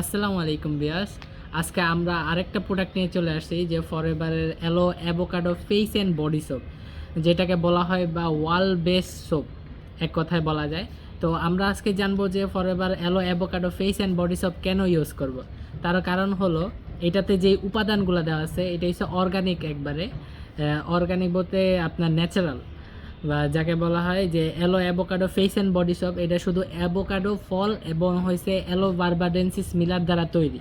আসসালামু আলাইকুম বিয়াস আজকে আমরা আরেকটা প্রোডাক্ট নিয়ে চলে আসছি যে ফরএভারের aloe avocado face and body soap যেটাকে বলা হয় বা ওয়াল বেস সোপ এক কথায় বলা যায়। তো আমরা আজকে জানব যে forever aloe avocado face and body soap কেন ইউজ করব। তার কারণ হলো, এটাতে যে উপাদানগুলো দেওয়া আছে, এটা হচ্ছে অর্গানিক একবারে। অর্গানিক বলতে আপনার ন্যাচারাল বা যাকে বলা হয় যে aloe avocado face and body soap এটা শুধু অ্যাভোকাডো ফল এবং হয়েছে অ্যালো বারবাডেন্সিস মিলার দ্বারা তৈরি।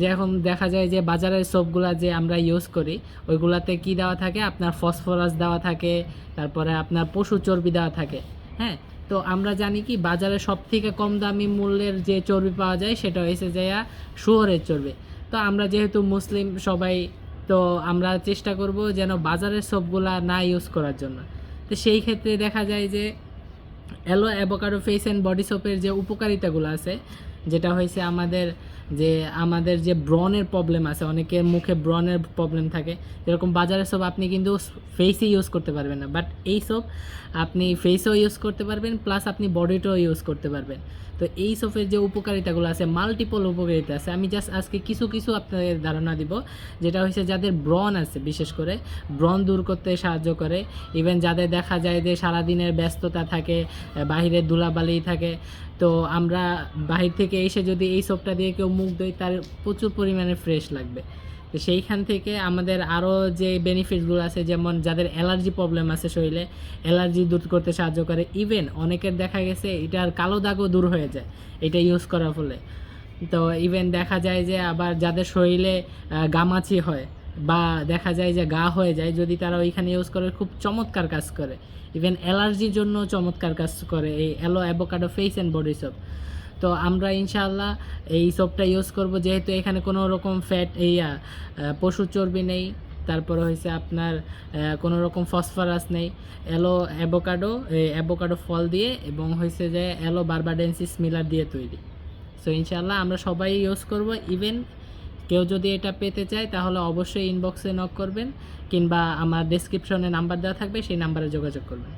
যেরকম দেখা যায় যে বাজারের সোপগুলা যে আমরা ইউজ করি, ওইগুলাতে কি দেওয়া থাকে? আপনার ফসফরাস দেওয়া থাকে, তারপরে আপনার পশু চর্বি দেওয়া থাকে হ্যাঁ? তো আমরা জানি কি, বাজারে সব থেকে কম দামি মূল্যের যে চর্বি পাওয়া যায়, সেটা হয়েছে যে শুয়োরের চর্বি। তো আমরা যেহেতু মুসলিম, সবাই, তো আমরা চেষ্টা করব যেন বাজারের সবগুলা না ইউজ করার জন্য। তো সেই ক্ষেত্রে দেখা যায় যে aloe avocado face and body সোপের যে উপকারিতাগুলো আছে যেটা হয়েছে আমাদের যে আমাদের যে ব্রনের প্রবলেম আছে অনেকের মুখে ব্রনের প্রবলেম থাকে। যেরকম বাজারের সব আপনি কিন্তু ফেসে ইউজ করতে পারবেন না। বাট এই সব আপনি ফেসেও ইউজ করতে পারবেন প্লাস আপনি বডিটাও ইউজ করতে পারবেন। তো এই সোপের যে উপকারিতাগুলো আছে মাল্টিপল উপকারিতা আছে, আমি জাস্ট আজকে কিছু কিছু আপনাদের ধারণা দিব। যেটা হচ্ছে যাদের ব্রন আছে, বিশেষ করে ব্রন দূর করতে সাহায্য করে। ইভেন যাদের দেখা যায় যে সারাদিনের ব্যস্ততা থাকে, বাহিরে ধুলাবালি থাকে, তো আমরা বাহির থেকে এসে যদি এই সোপটা দিয়ে কেউ মুখ ধুই তার প্রচুর পরিমাণে ফ্রেশ লাগবে। তো সেইখান থেকে আমাদের আরও যে বেনিফিটসগুলো আছে, যেমন যাদের অ্যালার্জি প্রবলেম আছে শরীরে অ্যালার্জি দূর করতে সাহায্য করে। ইভেন অনেকের দেখা গেছে, এটার কালো দাগও দূর হয়ে যায়, এটা ইউজ করার ফলে। তো ইভেন দেখা যায় যে আবার যাদের শরীরে গামাচি হয়, বা দেখা যায় যে গা হয়ে যায়, যদি তারা ওইখানে ইউজ করে, খুব চমৎকার কাজ করে। ইভেন অ্যালার্জির জন্য চমৎকার কাজ করে এই aloe avocado face and body soap তো আমরা ইনশাআল্লাহ এই সোপটা ইউজ করব। যেহেতু এখানে কোনো রকম ফ্যাট আহ, পশুর চর্বি নেই। তারপরে হয়েছে আপনার কোনো রকম ফসফরাস নেই। অ্যালো অ্যাভোকাডো অ্যাভোকাডো ফল দিয়ে এবং হয়েছে যে অ্যালো বারবাডেন্সিস মিলার দিয়ে তৈরি। সো ইনশাল্লাহ আমরা সবাই ইউজ করব। ইভেন কেউ যদি এটা পেতে চায় তাহলে অবশ্যই ইনবক্সে নক করবেন কিংবা আমার ডেসক্রিপশনে নাম্বার দেওয়া থাকবে সেই নাম্বারে যোগাযোগ করবেন।